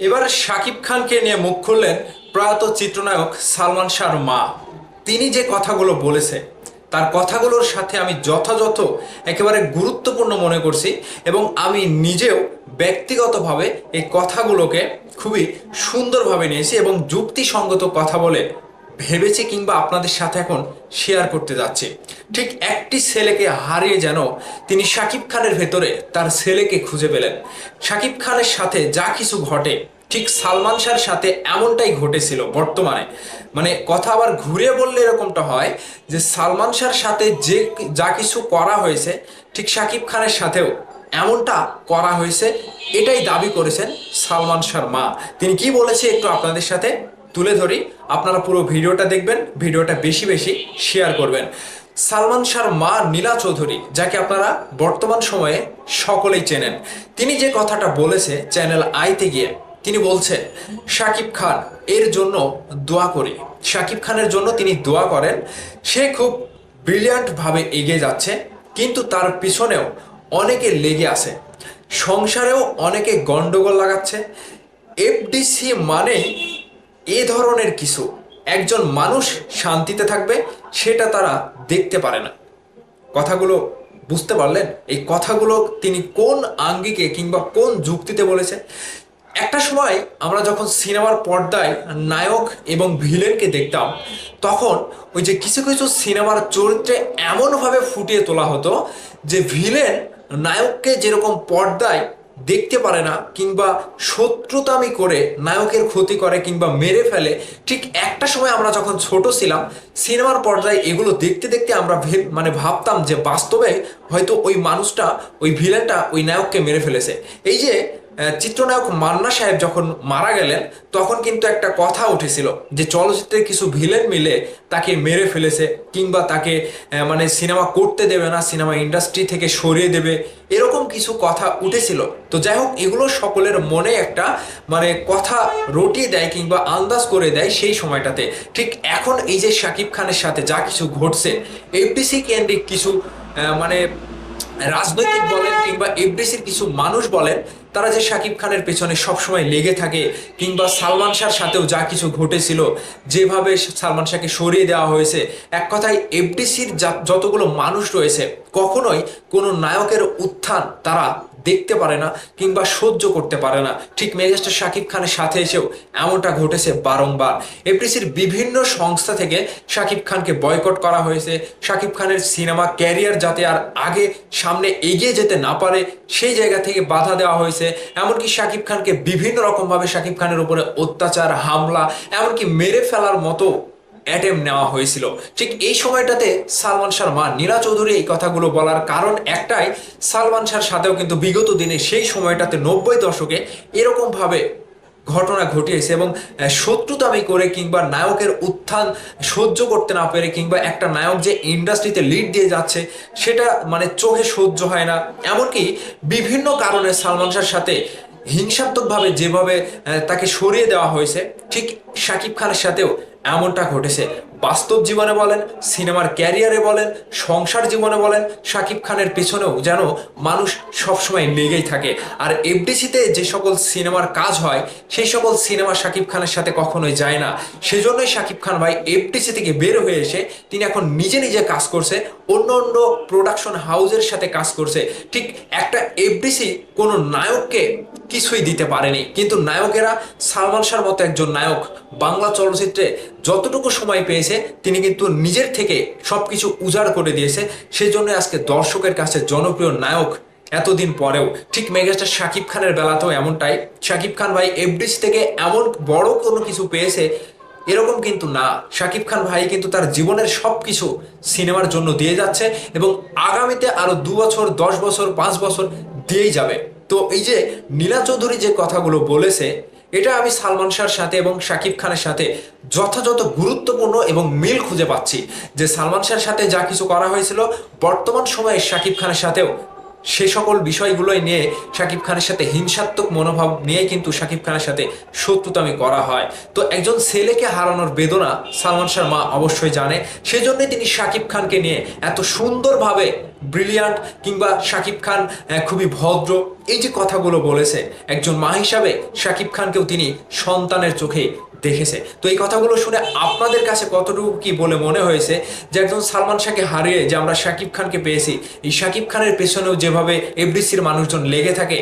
এবার শাকিব খানকে নিয়ে মুখ খুললেন প্রয়াত চিত্রনায়ক সালমান শাহর মা। তিনি যে কথাগুলো বলেছে, তার কথাগুলোর সাথে আমি যথাযথ, একেবারে গুরুত্বপূর্ণ মনে করছি এবং আমি নিজেও ব্যক্তিগতভাবে এই কথাগুলোকে খুবই সুন্দরভাবে নিয়েছি এবং যুক্তিসঙ্গত কথা বলে ভেবেছি কিংবা আপনাদের সাথে এখন শেয়ার করতে যাচ্ছি। ঠিক একটি ছেলেকে হারিয়ে যেন তিনি শাকিব খানের ভেতরে তার ছেলেকে খুঁজে পেলেন। শাকিব খানের সাথে যা কিছু ঘটে, ঠিক সালমান শাহর সাথে এমনটাই ঘটেছিল বর্তমানে। মানে কথা আবার ঘুরে বললে এরকমটা হয় যে সালমান শাহর সাথে যে যা কিছু করা হয়েছে, ঠিক শাকিব খানের সাথেও এমনটা করা হয়েছে, এটাই দাবি করেছেন সালমান শাহর মা। তিনি কি বলেছে একটু আপনাদের সাথে? তুলে ধরি। আপনারা পুরো ভিডিওটা দেখবেন, ভিডিওটা বেশি বেশি শেয়ার করবেন। সালমান শাহর মা নীলা চৌধুরী, যাকে আপনারা বর্তমান সময়ে সকলেই চেনেন, তিনি যে কথাটা বলেছে চ্যানেল আইতে গিয়ে, তিনি বলছেন, শাকিব খান, এর জন্য দোয়া করি। শাকিব খানের জন্য তিনি দোয়া করেন, সে খুব ব্রিলিয়ান্টভাবে এগিয়ে যাচ্ছে, কিন্তু তার পিছনেও অনেকে লেগে আছে। সংসারেও অনেকে গন্ডগোল লাগাচ্ছে। এফডিসি মানেই এ ধরনের কিছু একজন মানুষ শান্তিতে থাকবে, সেটা তারা দেখতে পারে না। কথাগুলো বুঝতে পারলেন? এই কথাগুলো তিনি কোন আঙ্গিকে কিংবা কোন যুক্তিতে বলেছে? একটা সময় আমরা যখন সিনেমার পর্দায় নায়ক এবং ভিলেনকে দেখতাম, তখন ওই যে কিছু কিছু সিনেমার চরিত্রে এমনভাবে ফুটিয়ে তোলা হতো যে ভিলেন নায়ককে যেরকম পর্দায় দেখতে পারে না কিংবা শত্রুতামি করে নায়কের ক্ষতি করে কিংবা মেরে ফেলে, ঠিক একটা সময় আমরা যখন ছোট ছিলাম, সিনেমার পর্যায়ে এগুলো দেখতে দেখতে আমরা মানে ভাবতাম যে বাস্তবে হয়তো ওই মানুষটা, ওই ভিলেনটা ওই নায়ককে মেরে ফেলেছে। এই যে চিত্রনায়ক মান্না সাহেব যখন মারা গেলেন, তখন কিন্তু একটা কথা উঠেছিল যে চলচ্চিত্রের কিছু ভিলেন মিলে তাকে মেরে ফেলেছে কিংবা তাকে মানে সিনেমা করতে দেবে না, সিনেমা ইন্ডাস্ট্রি থেকে সরিয়ে দেবে, এরকম কিছু কথা উঠেছিল। তো যাই হোক, এগুলো সকলের মনে একটা মানে কথা রটিয়ে দেয় কিংবা আন্দাজ করে দেয় সেই সময়টাতে। ঠিক এখন এই যে শাকিব খানের সাথে যা কিছু ঘটছে এফডিসি কেন্দ্রিক কিছু মানে রাজনৈতিক বলেন কিংবা এফডিসির কিছু মানুষ বলেন তারা যে সাকিব খানের পেছনে সবসময় লেগে থাকে, কিংবা সালমান শাহর সাথেও যা কিছু ঘটেছিল, যেভাবে সালমান শাহকে সরিয়ে দেওয়া হয়েছে, এক কথায় এফডিসির যতগুলো মানুষ রয়েছে কখনোই কোনো নায়কের উত্থান তারা দেখতে পারে না কিংবা সহ্য করতে পারে না। ঠিক মেগাস্টার শাকিব খানের সাথে এসেও এমনটা ঘটেছে বারংবার। এফডিসির বিভিন্ন সংস্থা থেকে শাকিব খানকে বয়কট করা হয়েছে। শাকিব খানের সিনেমা ক্যারিয়ার যাতে আর আগে সামনে এগিয়ে যেতে না পারে, সেই জায়গা থেকে বাধা দেওয়া হয়েছে। এমনকি শাকিব খানকে বিভিন্ন রকমভাবে শাকিব খানের উপরে অত্যাচার, হামলা, এমনকি মেরে ফেলার মতো অ্যাটেম নেওয়া হয়েছিল। ঠিক এই সময়টাতে সালমান শাহর মা নীলা চৌধুরী এই কথাগুলো বলার কারণ একটাই, সালমান শাহর সাথেও কিন্তু বিগত দিনে সেই সময়টাতে নব্বই দশকে এরকমভাবে ঘটনা ঘটিয়েছে এবং শত্রুতামি করে কিংবা নায়কের উত্থান সহ্য করতে না পেরে কিংবা একটা নায়ক যে ইন্ডাস্ট্রিতে লিড দিয়ে যাচ্ছে, সেটা মানে চোখে সহ্য হয় না। এমনকি বিভিন্ন কারণে সালমান শাহর সাথে হিংসাত্মকভাবে যেভাবে তাকে সরিয়ে দেওয়া হয়েছে, ঠিক শাকিব খানের সাথেও এমনটা ঘটেছে। বাস্তব জীবনে বলেন, সিনেমার ক্যারিয়ারে বলেন, সংসার জীবনে বলেন, শাকিব খানের পেছনেও যেন মানুষ সবসময় লেগেই থাকে। আর এফডিসিতে যে সকল সিনেমার কাজ হয়, সেই সকল সিনেমা শাকিব খানের সাথে কখনোই যায় না। সেজন্যই শাকিব খান ভাই এফডিসি থেকে বের হয়ে এসে তিনি এখন নিজে নিজে কাজ করছে, অন্য অন্য প্রোডাকশন হাউজের সাথে কাজ করছে। ঠিক একটা এফডিসি কোনো নায়ককে কিছুই দিতে পারেনি। কিন্তু নায়কেরা সালমান শাহর মতো একজন নায়ক বাংলা চলচ্চিত্রে যতটুকু সময় পেয়েছে, তিনি কিন্তু নিজের থেকে সবকিছু উজাড় করে দিয়েছে। সেই জন্য আজকে দর্শকের কাছে জনপ্রিয় নায়ক এতদিন পরেও। ঠিক মেগাস্টার শাকিব খানের বেলাতেও এমনটাই। শাকিব খান ভাই এফডিসি থেকে এমন বড় কোনো কিছু পেয়েছে, এরকম কিন্তু না। শাকিব খান ভাই কিন্তু তার জীবনের সব কিছু সিনেমার জন্য দিয়ে যাচ্ছে এবং আগামীতে আরও দু বছর, দশ বছর, পাঁচ বছর দিয়েই যাবে। তো এই যে নীলা চৌধুরী যে কথাগুলো বলেছে এটা আমি সালমান শাহর সাথে এবং শাকিব খানের সাথে যথাযথ গুরুত্বপূর্ণ এবং মিল খুঁজে পাচ্ছি যে সালমান শাহর সাথে যা কিছু করা হয়েছিল বর্তমান সময়ে শাকিব খানের সাথেও সে সকল বিষয়গুলোই নিয়ে শাকিব খানের সাথে হিংসাত্মক মনোভাব নিয়ে কিন্তু শাকিব খানের সাথে শত্রুতামি করা হয়। তো একজন ছেলেকে হারানোর বেদনা সালমান শাহর মা অবশ্যই জানে। সেজন্যই তিনি শাকিব খানকে নিয়ে এত সুন্দরভাবে ব্রিলিয়ান্ট কিংবা শাকিব খান খুবই ভদ্র এই যে কথাগুলো বলেছে, একজন মা হিসাবে শাকিব খানকেও তিনি সন্তানের চোখে দেখেছে। তো এই কথাগুলো শুনে আপনাদের কাছে কতটুকু কি বলে মনে হয়েছে যে একজন সালমান শাহকে হারিয়ে যে আমরা শাকিব খানকে পেয়েছি, এই শাকিব খানের পেছনেও যেভাবে এফডিসির মানুষজন লেগে থাকে,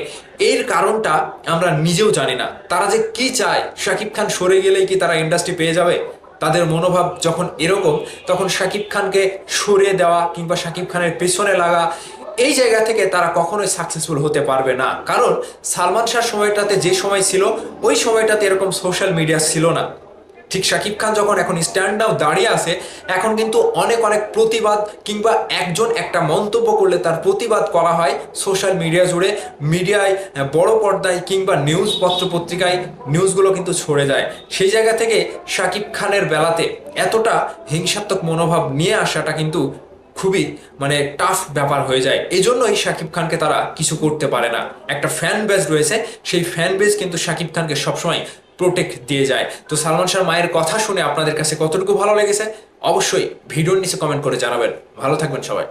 এর কারণটা আমরা নিজেও জানি না। তারা যে কি চায়, শাকিব খান সরে গেলেই কি তারা ইন্ডাস্ট্রি পেয়ে যাবে? তাদের মনোভাব যখন এরকম, তখন শাকিব খানকে সরিয়ে দেওয়া কিংবা শাকিব খানের পেছনে লাগা এই জায়গা থেকে তারা কখনোই সাকসেসফুল হতে পারবে না। কারণ সালমান শাহর সময়টাতে যে সময় ছিল, ওই সময়টাতে এরকম সোশ্যাল মিডিয়া ছিল না। ঠিক শাকিব খান যখন এখন স্ট্যান্ড ডাউন দাঁড়িয়ে আছে, এখন কিন্তু অনেক অনেক প্রতিবাদ কিংবা একজন একটা মন্তব্য করলে তার প্রতিবাদ করা হয় সোশ্যাল মিডিয়া জুড়ে। মিডিয়ায় বড় পর্দায় কিংবা নিউজ পত্র পত্রিকায় নিউজগুলো কিন্তু ছড়ে যায়। সেই জায়গা থেকে শাকিব খানের বেলাতে এতটা হিংসাত্মক মনোভাব নিয়ে আসাটা কিন্তু খুবই মানে টাফ ব্যাপার হয়ে যায়। এই জন্যই শাকিব খানকে তারা কিছু করতে পারে না। একটা ফ্যান বেস রয়েছে, সেই ফ্যান বেস কিন্তু শাকিব খানকে সবসময় প্রোটেক্ট দিয়ে যায়। তো সালমান শাহ মায়ের কথা শুনে আপনাদের কাছে কতটুকু ভালো লেগেছে? অবশ্যই ভিডিওর নিচে কমেন্ট করে জানাবেন। ভালো থাকবেন সবাই।